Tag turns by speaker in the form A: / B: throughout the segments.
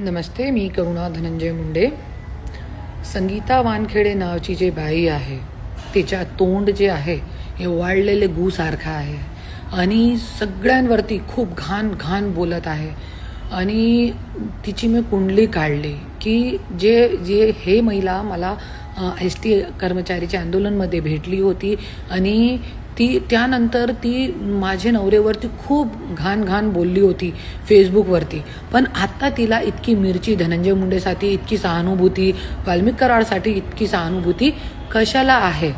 A: नमस्ते मी करुणा धनंजय मुंडे. संगीता वानखेडे नावची जी बाई आहे तिच्या तोंड जे आहे हे वाळलेले गूसारखं आहे. आणि सगळ्यांवरती खूप घाण घाण बोलत आहे. आणि तिची मी कुंडली काढली की जे जे हे महिला मला एस टी कर्मचारीच्या आंदोलनमध्ये भेटली होती आणि ती त्यानंतर ती माझे नवरेवरती खूप घाण घाण बोलली होती फेसबुकवरती. पण आत्ता तिला इतकी मिरची धनंजय मुंडेसाठी इतकी सहानुभूती वाल्मिक कराडसाठी इतकी सहानुभूती कशाला आहे?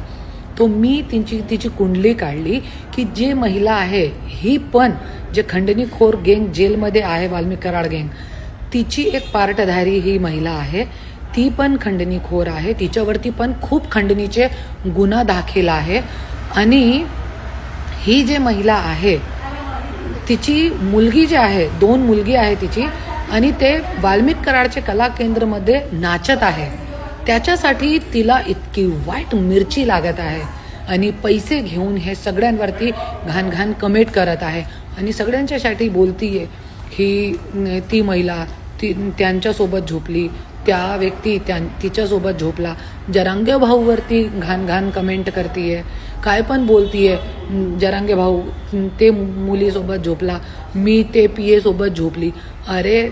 A: तो मी तिची तिची कुंडली काढली की जे महिला आहे ही पण जे खंडणीखोर गँग जेलमध्ये आहे वाल्मिक कराड गँग तिची एक पार्टधारी ही महिला आहे ती पण खंडणीखोर आहे तिच्यावरती पण खूप खंडणीचे गुन्हा दाखल आहे. आणि ही जे महिला आहे तिची मुलगी जी आहे दोन मुलगी आहे तिची आणि ते वाल्मिक कराडचे कला केंद्रमध्ये नाचत आहे. त्याच्यासाठी तिला इतकी वाईट मिरची लागत आहे आणि पैसे घेऊन हे सगळ्यांवरती घाण घाण कमेंट करत आहे. आणि सगळ्यांच्यासाठी बोलतीये ही ती महिला ती त्यांच्यासोबत झोपली त्या व्यक्ती त्या तिच्यासोबत झोपला. जरांगे भाऊवरती घाण घाण कमेंट करतीये. काय पण बोलतीये जरांगे भाऊ ते मुलीसोबत झोपला. मी ते पी सोबत झोपली. अरे